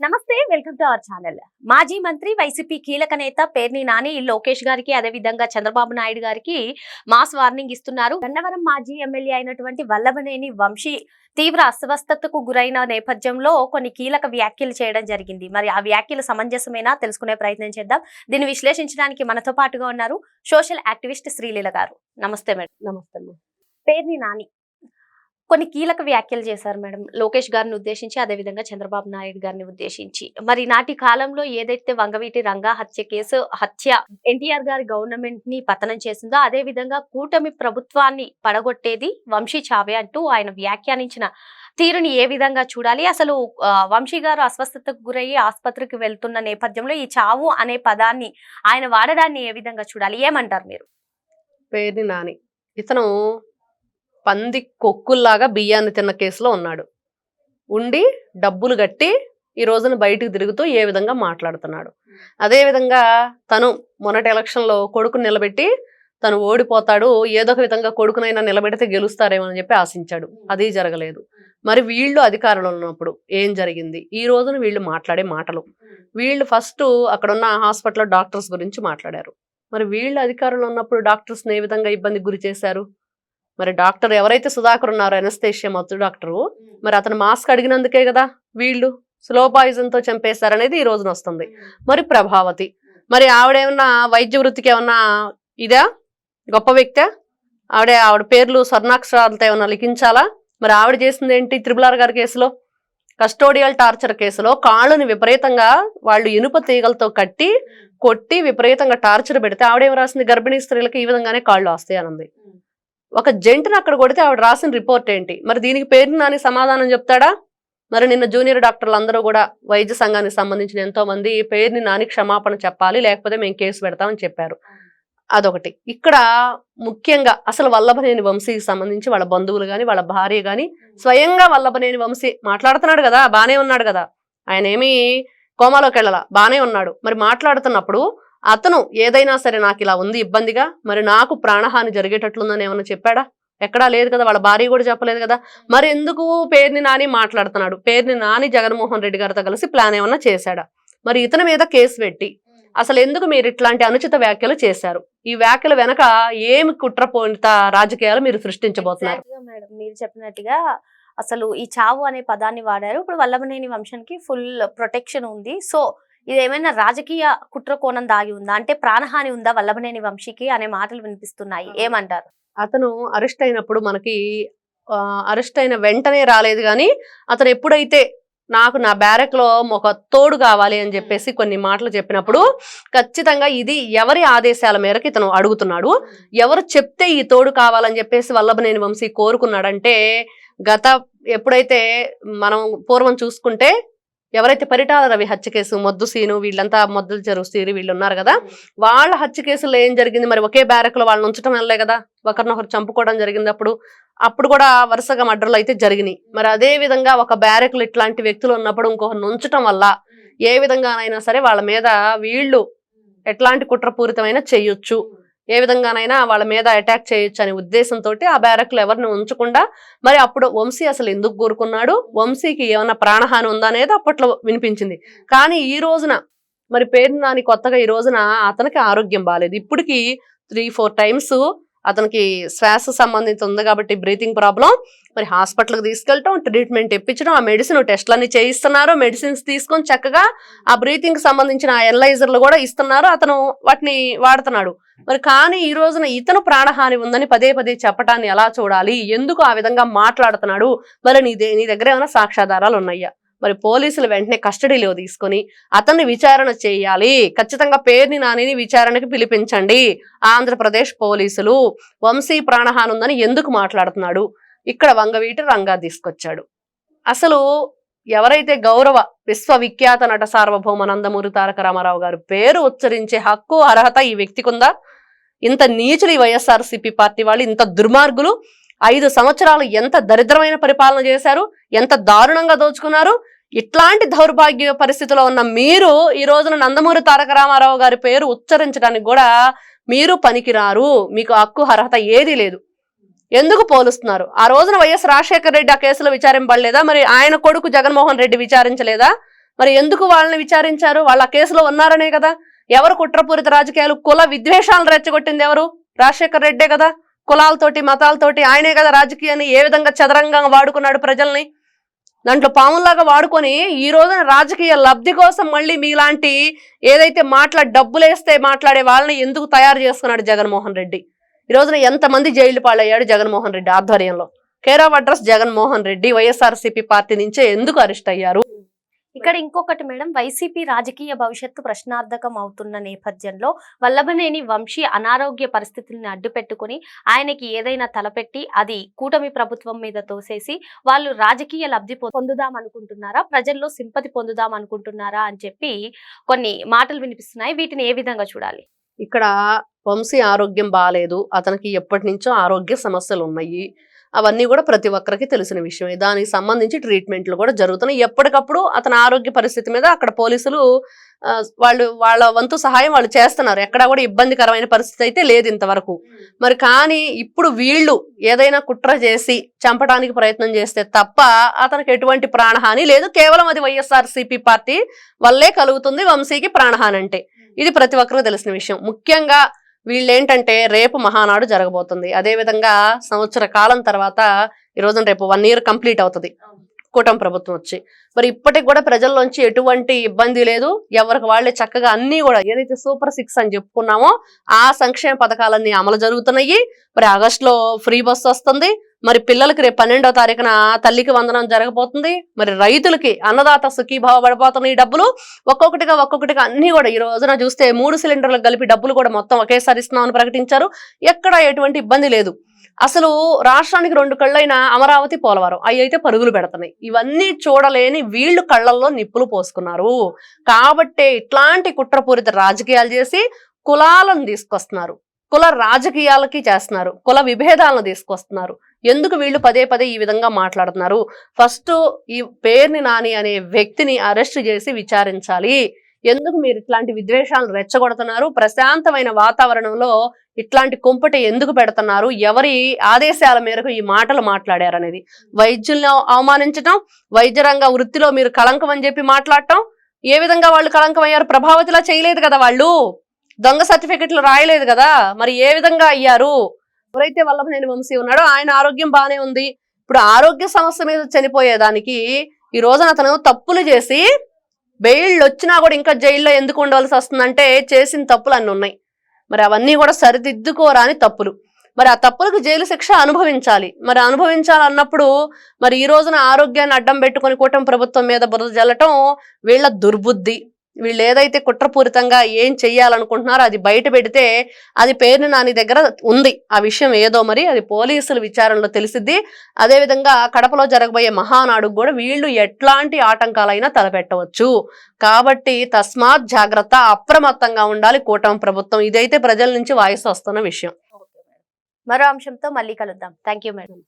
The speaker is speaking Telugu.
నమస్తే వెల్కమ్ టు అవర్ ఛానల్. మాజీ మంత్రి వైసీపీ కీలక నేత పేర్ని నాని లోకేష్ గారికి అదే విధంగా చంద్రబాబు నాయుడు గారికి మాస్ వార్నింగ్ ఇస్తున్నారు. గన్నవరం మాజీ ఎమ్మెల్యే అయినటువంటి వల్లభనేని వంశీ తీవ్ర అస్వస్థతకు గురైన నేపథ్యంలో కొన్ని కీలక వ్యాఖ్యలు చేయడం జరిగింది. మరి ఆ వ్యాఖ్యలు సమంజసమేనా? తెలుసుకునే ప్రయత్నం చేద్దాం. దీన్ని విశ్లేషించడానికి మనతో పాటుగా ఉన్నారు సోషల్ యాక్టివిస్ట్ శ్రీలీల గారు. నమస్తే మేడం. నమస్తే. పేర్ని నాని. కొన్ని కీలక వ్యాఖ్యలు చేశారు మేడం. లోకేష్ గారిని ఉద్దేశించి అదేవిధంగా చంద్రబాబు నాయుడు గారిని ఉద్దేశించి. మరి నాటి కాలంలో ఏదైతే వంగవీటి రంగా హత్య కేసు హత్య ఎన్టీఆర్ గారి గవర్నమెంట్ని పతనం చేసిందో అదే విధంగా కూటమి ప్రభుత్వాన్ని పడగొట్టేది వంశీ చావే అంటూ ఆయన వ్యాఖ్యానించిన తీరుని ఏ విధంగా చూడాలి? అసలు వంశీ గారు అస్వస్థతకు గురయ్యి ఆసుపత్రికి వెళ్తున్న నేపథ్యంలో ఈ చావు అనే పదాన్ని ఆయన వాడడాన్ని ఏ విధంగా చూడాలి? ఏమంటారు మీరు? పేరుని నాని. ఇతను పంది కొక్కుల్లాగా బియ్యాన్ని తిన్న కేసులో ఉన్నాడు. ఉండి డబ్బులు కట్టి ఈ రోజున బయటికి తిరుగుతూ ఏ విధంగా మాట్లాడుతున్నాడు. అదేవిధంగా తను మొన్నటి ఎలక్షన్లో కొడుకుని నిలబెట్టి తను ఓడిపోతాడు ఏదో ఒక విధంగా కొడుకునైనా నిలబెడితే గెలుస్తారేమో అని చెప్పి ఆశించాడు. అది జరగలేదు. మరి వీళ్ళు అధికారంలో ఉన్నప్పుడు ఏం జరిగింది? ఈ రోజున వీళ్ళు మాట్లాడే మాటలు. వీళ్ళు ఫస్ట్ అక్కడున్న హాస్పిటల్లో డాక్టర్స్ గురించి మాట్లాడారు. మరి వీళ్ళు అధికారంలో ఉన్నప్పుడు డాక్టర్స్ని ఏ విధంగా ఇబ్బందికి గురి చేశారు? మరి డాక్టర్ ఎవరైతే సుధాకర్ ఉన్నారో ఎనస్థేషియా మత్తు డాక్టరు మరి అతను మాస్క్ అడిగినందుకే కదా వీళ్ళు స్లో పాయిజన్తో చంపేశారనేది ఈ రోజున వస్తుంది. మరి ప్రభావతి మరి ఆవిడేమన్నా వైద్య వృత్తికి ఏమన్నా ఇదా? గొప్ప వ్యక్తే? ఆవిడ ఆవిడ పేర్లు స్వర్ణాక్షరాలతో ఏమన్నా లిఖించాలా? మరి ఆవిడ చేసింది ఏంటి త్రిబులార్ గారి కేసులో? కస్టోడియల్ టార్చర్ కేసులో కాళ్ళని విపరీతంగా వాళ్ళు ఇనుప తీగలతో కట్టి కొట్టి విపరీతంగా టార్చర్ పెడితే ఆవిడేం రాసింది? గర్భిణీ స్త్రీలకు ఈ విధంగానే కాళ్ళు వస్తాయి అనంది ఒక జంటను అక్కడ కొడితే ఆవిడ రాసిన రిపోర్ట్ ఏంటి? మరి దీనికి పేరు నాని సమాధానం చెప్తాడా? మరి నిన్న జూనియర్ డాక్టర్లు అందరూ కూడా వైద్య సంఘానికి సంబంధించిన ఎంతో మంది పేరుని నాని క్షమాపణ చెప్పాలి లేకపోతే మేము కేసు పెడతామని చెప్పారు. అదొకటి. ఇక్కడ ముఖ్యంగా అసలు వల్లభనేని వంశీకి సంబంధించి వాళ్ళ బంధువులు కానీ వాళ్ళ భార్య కానీ స్వయంగా వల్లభనేని వంశీ మాట్లాడుతున్నాడు కదా బానే ఉన్నాడు కదా. ఆయన ఏమీ కోమాలోకి వెళ్ళాల బానే ఉన్నాడు. మరి మాట్లాడుతున్నప్పుడు అతను ఏదైనా సరే నాకు ఇలా ఉంది ఇబ్బందిగా మరి నాకు ప్రాణహాని జరిగేటట్లుందని ఏమైనా చెప్పాడా? ఎక్కడా లేదు కదా వాళ్ళ భార్య కూడా చెప్పలేదు కదా. మరి ఎందుకు పేరుని నాని మాట్లాడుతున్నాడు? పేరుని నాని జగన్మోహన్ రెడ్డి గారితో కలిసి ప్లాన్ ఏమన్నా చేశాడా? మరి ఇతని మీద కేసు పెట్టి అసలు ఎందుకు మీరు ఇట్లాంటి అనుచిత వ్యాఖ్యలు చేశారు? ఈ వ్యాఖ్యల వెనక ఏమి కుట్రపోయిత రాజకీయాలు మీరు సృష్టించబోతున్నారు? మేడం మీరు చెప్పినట్టుగా అసలు ఈ చావు అనే పదాన్ని వాడారు. ఇప్పుడు వల్లభనేని వంశానికి ఫుల్ ప్రొటెక్షన్ ఉంది. సో ఇది ఏమైనా రాజకీయ కుట్ర కోణం దాగి ఉందా? అంటే ప్రాణహాని ఉందా వల్లభనేని వంశీకి అనే మాటలు వినిపిస్తున్నాయి. ఏమంటారు? అతను అరెస్ట్ అయినప్పుడు మనకి అరెస్ట్ అయిన వెంటనే రాలేదు కానీ అతను ఎప్పుడైతే నాకు నా బ్యారెక్లో ఒక తోడు కావాలి అని చెప్పేసి కొన్ని మాటలు చెప్పినప్పుడు ఖచ్చితంగా ఇది ఎవరి ఆదేశాల మేరకు ఇతను అడుగుతున్నాడు. ఎవరు చెప్తే ఈ తోడు కావాలని చెప్పేసి వల్లభనేని వంశీ కోరుకున్నాడంటే గత ఎప్పుడైతే మనం పూర్వం చూసుకుంటే ఎవరైతే పరిటాల రవి హత్య కేసు మొద్దు సీను వీళ్ళంతా మొద్దులు చెరువు వీళ్ళు ఉన్నారు కదా వాళ్ళ హత్య కేసులో ఏం జరిగింది? మరి ఒకే బ్యారక్లో వాళ్ళని ఉంచడం వెళ్ళలే కదా ఒకరినొకరు చంపుకోవడం జరిగింది అప్పుడు. అప్పుడు కూడా వరుసగా మర్డర్లు అయితే జరిగినాయి. మరి అదే విధంగా ఒక బ్యారక్లు ఇట్లాంటి వ్యక్తులు ఉన్నప్పుడు ఇంకొకరిని ఉంచడం వల్ల ఏ విధంగానైనా సరే వాళ్ళ మీద వీళ్ళు ఎట్లాంటి కుట్రపూరితమైన చేయొచ్చు. ఏ విధంగానైనా వాళ్ళ మీద అటాక్ చేయొచ్చు అనే ఉద్దేశంతో ఆ బ్యారక్లు ఎవరిని ఉంచకుండా మరి అప్పుడు వంశీ అసలు ఎందుకు కోరుకున్నాడు? వంశీకి ఏమైనా ప్రాణహాని ఉందా అనేది అప్పట్లో వినిపించింది. కానీ ఈ రోజున మరి పేరు నాని కొత్తగా ఈ రోజున అతనికి ఆరోగ్యం బాగాలేదు ఇప్పటికీ త్రీ ఫోర్ టైమ్స్ అతనికి శ్వాస సంబంధిత ఉంది కాబట్టి బ్రీతింగ్ ప్రాబ్లం మరి హాస్పిటల్కి తీసుకెళ్ళటం ట్రీట్మెంట్ ఇప్పించడం ఆ మెడిసిన్ టెస్ట్లన్నీ చేయిస్తున్నారు. మెడిసిన్స్ తీసుకొని చక్కగా ఆ బ్రీతింగ్ సంబంధించిన ఎనలైజర్లు కూడా ఇస్తున్నారు. అతను వాటిని వాడుతున్నాడు. మరి కానీ ఈ రోజున ఇతను ప్రాణహాని ఉందని పదే పదే చెప్పటాన్ని ఎలా చూడాలి? ఎందుకు ఆ విధంగా మాట్లాడుతున్నాడు? మరి నీ నీ దగ్గర ఏమైనా సాక్ష్యాధారాలు ఉన్నాయా? మరి పోలీసులు వెంటనే కస్టడీలో తీసుకొని అతన్ని విచారణ చేయాలి. ఖచ్చితంగా పేర్ని నానిని విచారణకి పిలిపించండి. ఆంధ్రప్రదేశ్ పోలీసులు వంశీ ప్రాణహాని ఉందని ఎందుకు మాట్లాడుతున్నాడు? ఇక్కడ వంగవీటి రంగా తీసుకొచ్చాడు. అసలు ఎవరైతే గౌరవ విశ్వవిఖ్యాత నట సార్వభౌమ నందమూరి తారక రామారావు గారు పేరు ఉచ్చరించే హక్కు అర్హత ఈ వ్యక్తికి ఉందా ఇంత నీచులు ఈ వైఎస్ఆర్సీపీ పార్టీ వాళ్ళు ఇంత దుర్మార్గులు ఐదు సంవత్సరాలు ఎంత దరిద్రమైన పరిపాలన చేశారు ఎంత దారుణంగా దోచుకున్నారు ఇట్లాంటి దౌర్భాగ్య పరిస్థితిలో ఉన్న మీరు ఈ రోజున నందమూరి తారక రామారావు గారి పేరు ఉచ్చరించడానికి కూడా మీరు పనికిరారు. మీకు హక్కు అర్హత ఏదీ లేదు. ఎందుకు పోలుస్తున్నారు? ఆ రోజున వైఎస్ రాజశేఖర రెడ్డి ఆ కేసులో విచారింపడలేదా? మరి ఆయన కొడుకు జగన్మోహన్ రెడ్డి విచారించలేదా? మరి ఎందుకు వాళ్ళని విచారించారు? వాళ్ళ ఆ కేసులో ఉన్నారనే కదా. ఎవరు కుట్రపూరిత రాజకీయాలు? కుల విద్వేషాలను రెచ్చగొట్టింది ఎవరు? రాజశేఖర్ రెడ్డే కదా. కులాలతోటి మతాలతోటి ఆయనే కదా రాజకీయాన్ని ఏ విధంగా చదరంగా వాడుకున్నాడు ప్రజల్ని? దాంట్లో పాములాగా వాడుకొని ఈ రోజున రాజకీయ లబ్ధి కోసం మళ్ళీ మీలాంటి ఏదైతే మాట్లాడి డబ్బులేస్తే మాట్లాడే వాళ్ళని ఎందుకు తయారు చేసుకున్నాడు జగన్మోహన్ రెడ్డి? ఈ రోజున ఎంతమంది జైలు పాలయ్యాడు జగన్మోహన్ రెడ్డి ఆధ్వర్యంలో? Care of address Jaganmohan Reddy YSRCP party నుంచే ఎందుకు అరెస్ట్ అయ్యారు? ఇక్కడ ఇంకొకటి మేడం వైసీపీ రాజకీయ భవిష్యత్తు ప్రశ్నార్థకం అవుతున్న నేపథ్యంలో వల్లభనేని వంశీ అనారోగ్య పరిస్థితుల్ని అడ్డుపెట్టుకుని ఆయనకి ఏదైనా తలపెట్టి అది కూటమి ప్రభుత్వం మీద తోసేసి వాళ్ళు రాజకీయ లబ్ధి పొందుదాం అనుకుంటున్నారా? ప్రజల్లో సింపతి పొందుదాం అనుకుంటున్నారా? అని చెప్పి కొన్ని మాటలు వినిపిస్తున్నాయి. వీటిని ఏ విధంగా చూడాలి? ఇక్కడ వంశీ ఆరోగ్యం బాగాలేదు అతనికి ఎప్పటి నుంచో ఆరోగ్య సమస్యలు ఉన్నాయి అవన్నీ కూడా ప్రతి ఒక్కరికి తెలిసిన విషయమే. దానికి సంబంధించి ట్రీట్మెంట్లు కూడా జరుగుతున్నాయి. ఎప్పటికప్పుడు అతని ఆరోగ్య పరిస్థితి మీద అక్కడ పోలీసులు వాళ్ళు వాళ్ళ వంతు సహాయం వాళ్ళు చేస్తున్నారు. ఎక్కడా కూడా ఇబ్బందికరమైన పరిస్థితి అయితే లేదు ఇంతవరకు. మరి కానీ ఇప్పుడు వీళ్ళు ఏదైనా కుట్ర చేసి చంపడానికి ప్రయత్నం చేస్తే తప్ప అతనికి ఎటువంటి ప్రాణహాని లేదు. కేవలం అది వైఎస్ఆర్ సిపి పార్టీ వల్లే కలుగుతుంది. వంశీకి ప్రాణహాని అంటే. ఇది ప్రతి ఒక్కరికి తెలిసిన విషయం. ముఖ్యంగా వీళ్ళేంటంటే రేపు మహానాడు జరగబోతుంది. అదే విధంగా సంవత్సర కాలం తర్వాత ఈ రోజున రేపు వన్ ఇయర్ కంప్లీట్ అవుతుంది. కూటమి ప్రభుత్వం వచ్చి. మరి ఇప్పటికి కూడా ప్రజల్లోంచి ఎటువంటి ఇబ్బంది లేదు. ఎవరికి వాళ్ళే చక్కగా అన్ని కూడా ఏదైతే సూపర్ సిక్స్ అని చెప్పుకున్నామో ఆ సంక్షేమ పథకాలన్నీ అమలు జరుగుతున్నాయి. మరి ఆగస్ట్లో ఫ్రీ బస్సు వస్తుంది. మరి పిల్లలకి రేపు పన్నెండో తారీఖున తల్లికి వందనం జరగబోతుంది. మరి రైతులకి అన్నదాత సుఖీభావ పడిపోతున్నాయి ఈ డబ్బులు. ఒక్కొక్కటిగా ఒక్కొక్కటిగా అన్ని కూడా ఈ రోజున చూస్తే మూడు సిలిండర్లకు కలిపి డబ్బులు కూడా మొత్తం ఒకేసారి ఇస్తున్నామని ప్రకటించారు. ఎక్కడ ఎటువంటి ఇబ్బంది లేదు. అసలు రాష్ట్రానికి రెండు కళ్ళైన అమరావతి పోలవరం. అవి అయితే పరుగులు పెడుతున్నాయి. ఇవన్నీ చూడలేని వీళ్ళు కళ్ళల్లో నిప్పులు పోసుకున్నారు. కాబట్టే ఇట్లాంటి కుట్రపూరిత రాజకీయాలు చేసి కులాలను తీసుకొస్తున్నారు. కుల రాజకీయాలకి చేస్తున్నారు. కుల విభేదాలను తీసుకొస్తున్నారు. ఎందుకు వీళ్ళు పదే పదే ఈ విధంగా మాట్లాడుతున్నారు? ఫస్ట్ ఈ పేర్ని నాని అనే వ్యక్తిని అరెస్ట్ చేసి విచారించాలి. ఎందుకు మీరు ఇట్లాంటి విద్వేషాలను రెచ్చగొడుతున్నారు? ప్రశాంతమైన వాతావరణంలో ఇట్లాంటి కుంపటి ఎందుకు పెడుతున్నారు? ఎవరి ఆదేశాల మేరకు ఈ మాటలు మాట్లాడారు అనేది వైద్యుల్ని అవమానించటం వైద్యరంగ వృత్తిలో మీరు కళంకం అని చెప్పి మాట్లాడటం ఏ విధంగా వాళ్ళు కళంకం అయ్యారు ప్రభావతిలా చేయలేదు కదా వాళ్ళు. దొంగ సర్టిఫికెట్లు రాయలేదు కదా. మరి ఏ విధంగా అయ్యారు? ఎవరైతే వల్లభనేని వంశీ ఉన్నాడో ఆయన ఆరోగ్యం బానే ఉంది. ఇప్పుడు ఆరోగ్య సమస్య మీద చనిపోయేదానికి ఈ రోజున అతను తప్పులు చేసి బెయిల్ వచ్చినా కూడా ఇంకా జైల్లో ఎందుకు ఉండవలసి వస్తుందంటే చేసిన తప్పులు అన్నీ ఉన్నాయి. మరి అవన్నీ కూడా సరిదిద్దుకోరాని తప్పులు. మరి ఆ తప్పులకు జైలు శిక్ష అనుభవించాలి. మరి అనుభవించాలన్నప్పుడు మరి ఈ రోజున ఆరోగ్యాన్ని అడ్డం పెట్టుకొని కూటమి ప్రభుత్వం మీద బురద జల్లటం వీళ్ళ దుర్బుద్ధి. వీళ్ళు ఏదైతే కుట్రపూరితంగా ఏం చెయ్యాలనుకుంటున్నారో అది బయట పెడితే అది పేరుని నాని దగ్గర ఉంది. ఆ విషయం ఏదో మరి అది పోలీసుల విచారణలో తెలిసిద్ది. అదేవిధంగా కడపలో జరగబోయే మహానాడు కూడా వీళ్ళు ఎట్లాంటి ఆటంకాలైనా తలపెట్టవచ్చు. కాబట్టి తస్మాత్ జాగ్రత్త అప్రమత్తంగా ఉండాలి కూటమి ప్రభుత్వం. ఇదైతే ప్రజల నుంచి వాయిస్ వస్తున్న విషయం. మరో అంశంతో మళ్ళీ కలుద్దాం. Thank you madam.